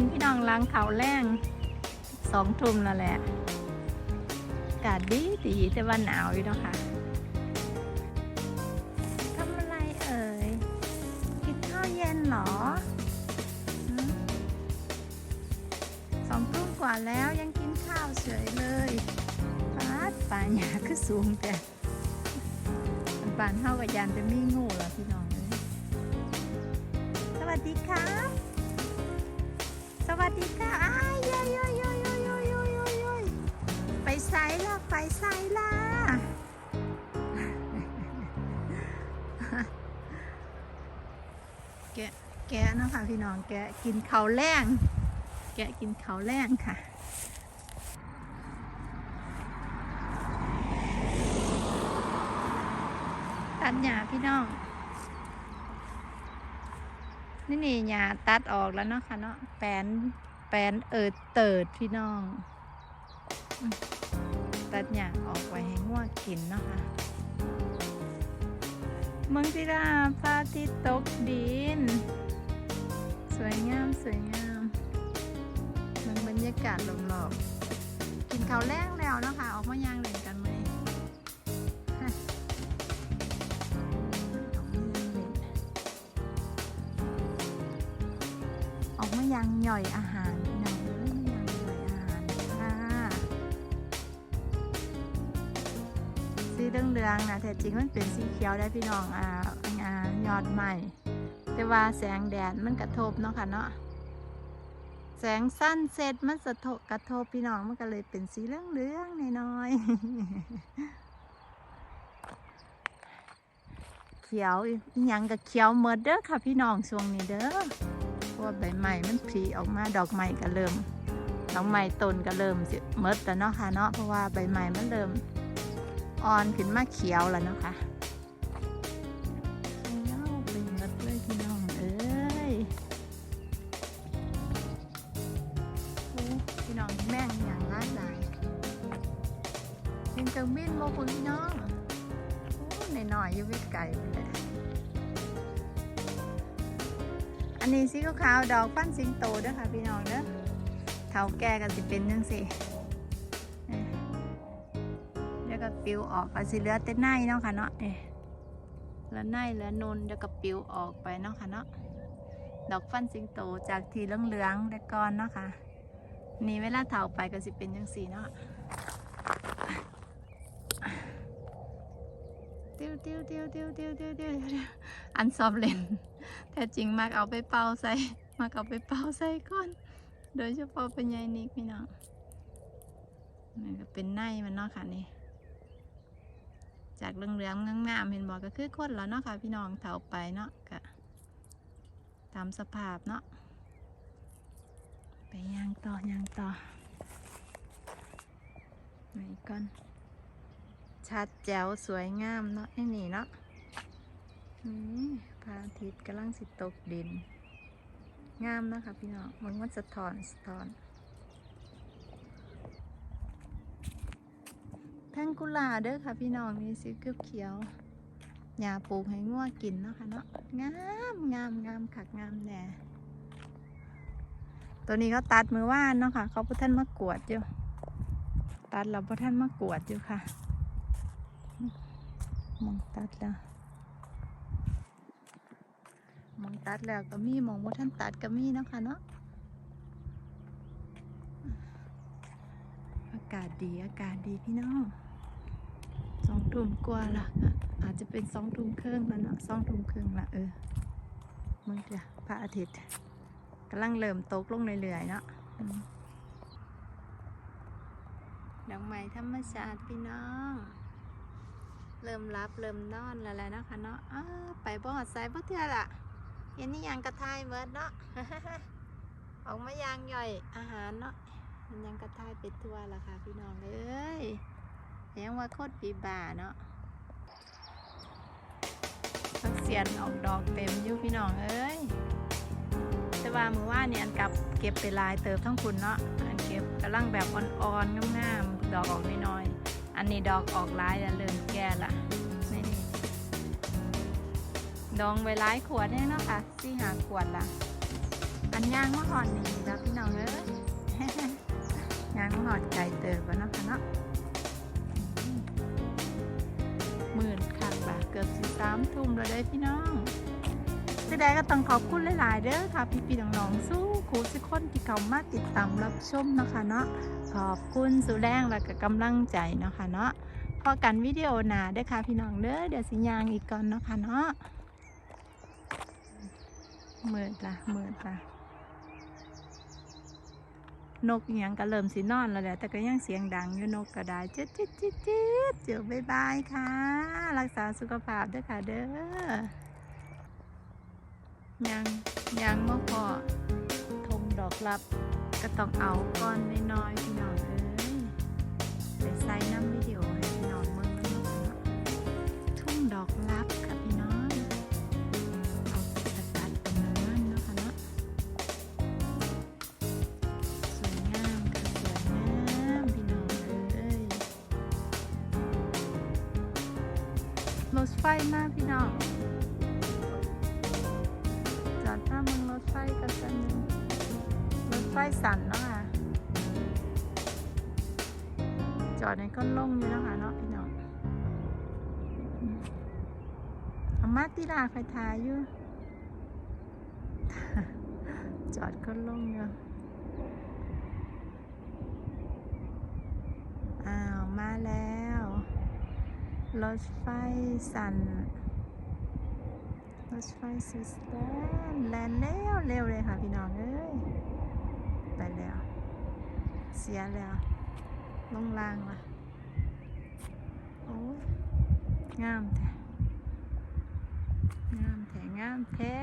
นพี่น้องล้างเขาแรงสองทุ่มแล้วแหละอากาศดีดีแต่ว่าหนาวอยู่เนาะค่ะทำอะไรเอ่ยกินข้าวเย็นเหรอสองทุ่มกว่าแล้วยังกินข้าวเฉยเลยปาป่าหยาคือสูงแต่ป่านเท่ากับยานจะมีงูเหรอพี่น้องเอ้ยสวัสดีครับ วัสดีค่ะอ้ายโยโยโยโยโยโยโยโยไปไซล่ะไปไซล่ะแกะแกะนะคะพี่น้องแกะกินเขาวแรงแกะกินเขาวแรงค่ะตัดหญ้าพี่น้อง นี่นี่หญ้าตัดออกแล้วเนาะค่ะเนาะแปลนแปลนเอิดเติดพี่น้อง ตัดหญ้าออกไว้ให้ง่วกินเนาะค่ะเมืองศิลาพระอาทิตย์ตกดิน สวยงามสวยงามเมืองบรรยากาศรอบๆกินข้าวแรงแล้วเนาะค่ะออกมายางเล่น ย่อยอาหารหน้องเอ้ยมายังย่อยอาหารค่ะสีเหลืองๆนะแต่จริงมันเป็นสีเขียวได้พี่น้องอ่าอ่ายอดใหม่ แต่ว่าแสงแดดมันกระทบเนาะค่ะเนาะแสงสั้นเสร็จมันสะทบกระทบพี่น้องมันก็เลยเป็นสีเหลืองๆน้อยๆเขียวยังกับเขียวเมดเด้อค่ะพี่น้องช่วงนี้เด้อ ราะว่าใบไม้มันผลิออกมาดอกไม้ก็เริ่มดอกไม้ต้นก็เริ่มสิเมดแล้วเนาะค่ะเนาะเพราะว่าใบไม้มันเริ่มอ่อนขึ้นมาเขียวแล้วเนาะค่ะเขียวไปเมดเลยพี่น้องเอ้ยโอ้พี่น้องแม่งอย่างร้ายหลายเป็นเครื่องบินโมคุณพี่น้องโอ้หน่อยๆอยู่ไกลๆเลย นนี้สีขาวๆดอกฟันสิงโตเด้อค่ะพี่น้องเด้อเท่าแก่กันสิเป็นจังสิเอ้ยเดี๋ยวก็ปิวออกก็สิเหลือแต่ในเนาะค่ะเนาะเอ้ยเหลือในเหลือนูนเดี๋ยวก็ปิวออกไปเนาะค่ะเนาะดอกฟันสิงโตจากทีเหลืองๆแต่ก่อนเนาะค่ะนี่เวลาเถาไปก็สิเป็นจังสีเนาะ ติ้วติ้วติ้วติ้วติ้วติ้วติ้วอันซอบเลนแท้จริงมากเอาไปเป่าใส่มากเอาไปเป่าใส่ก้อนโดยเฉพาะเป็นใยนิกพี่น้องมันก็เป็นไนมันเนาะค่ะนี่จากเรื่องเรื่องงามๆเห็นบอกก็คือคนแล้วเนาะค่ะพี่น้องเถาไปเนาะก็ตามสภาพเนาะไปย่างต่อย่างต่อไหนก่อน ชัดแจ๋วสวยงามเนาะไอ้นี่เนาะนี่พระอาทิตย์กำลังสิตกดิน งามนะคะพี่น้องมันมันสะท้อนสะท้อนแพงกุหลาเด้อค่ะพี่น้องนี่สีเขียวเขียวหญ้าปลูกให้งัวกินเนาะค่ะเนาะงามงามงามคักงามแน่ตัวนี้เขาตัดมือว่านเนาะค่ะเขาพุท่านมากวดอยู่ ตัดแล้วพุท่านมากวดอยู่ค่ะ มองตัดแล้วมองตัดแล้วก็มีมองว่าท่านตัดก็มีเนาะคะเนาะอากาศดีอากาศดีพี่น้องสองทุ่มกว่าละอาจจะเป็นสองทุ่มครึ่งแล้วเนาะสองทุ่มครึ่งละเออมึงจ้ะพระอาทิตย์กำลังเริ่มตกลงเรื่อยๆเนาะดอกไม้ธรรมชาติพี่น้อง เริ่มรับเริ่มนอนแล้วแหละนะคะเนาะอ้าไปบ่อดสายบ่เทื่อละเห็นนี่ยังกระทายเมิดเนาะออกมายางย่อยอาหารเนาะมันยังกระทายไปทั่วละค่ะพี่น้องเอ้ยยังว่าโคตรปีบ่าเนาะพักเสียนออกดอกเต็มอยู่พี่น้องเอ้ยแต่ว่ามือว่าเนี่ยอันกลับเก็บไปลายเติบทั้งคุณเนาะอันเก็บกำลังแบบอ่อนๆงามๆดอกออกน้อยๆ อันนี้ดอกออกหลายแล้วเริ่มแก่ละนี่ดองไว้หลายขวดแน่เนาะค่ะสี่หาขวดละอันย่างมะฮอดนี่แล้วพี่น้องเอ้ยย่างมะฮอดไก่เติบแล้วเนาะค่ะเนาะหมื่นคันบาเกือบสิสามทุ่มแล้วได้พี่น้องจะได้ก็ต้องขอบคุณหลาย ๆ เด้อค่ะ พี่ๆน้องๆสู้ครูสิคนที่เขามาติดตามรับชมนะคะเนาะขอบคุณสุแรงและก็กำลังใจเนาะค่ะเนาะพอกันวิดีโอหนาเด้อค่ะพี่น้องเด้อเดี๋ยวสิยางอีกก่อนเนาะค่ะเนาะเมิดละเมิดละนกย่างก็เริ่มสินอนแล้วแหละแต่ก็ยังเสียงดังอยู่นกก็ได้จิ๊ดจิ๊ดจิ๊ดจิ๊ดเจอบายบายค่ะ รักษาสุขภาพด้อค่ะเด้อยังยังบ่พอทงดอกลับ ก็ต้องเอาก้อนน้อยๆพี่น้องเอ้ยไปใส่น้ำวิดีโอให้พี่น้องเมืองแล้วเนาะเนาะทุ่งดอกลับค่ะพี่น้องเอาสกัดเป็นน้ำมันเนาะค่ะเนาะสวยงามค่ะสวยงามพี่น้องเอ้ยรถไฟมากพี่น้อง รถไฟสั่นเนาะค่ะ จอดในก้นล่งอยู่แล้วค่ะเนาะพี่น้องอมามาติลาไฟทายอยู่ จอดก้นล่งอยู่อ้าวมาแล้วรถไฟสั่นรถไฟสุดแลนแลนเร็วเร็วเลยค่ะพี่น้องเอ้ย สียแล้วลงล่างละโอ้ยงามแท้งามแท้งามแท้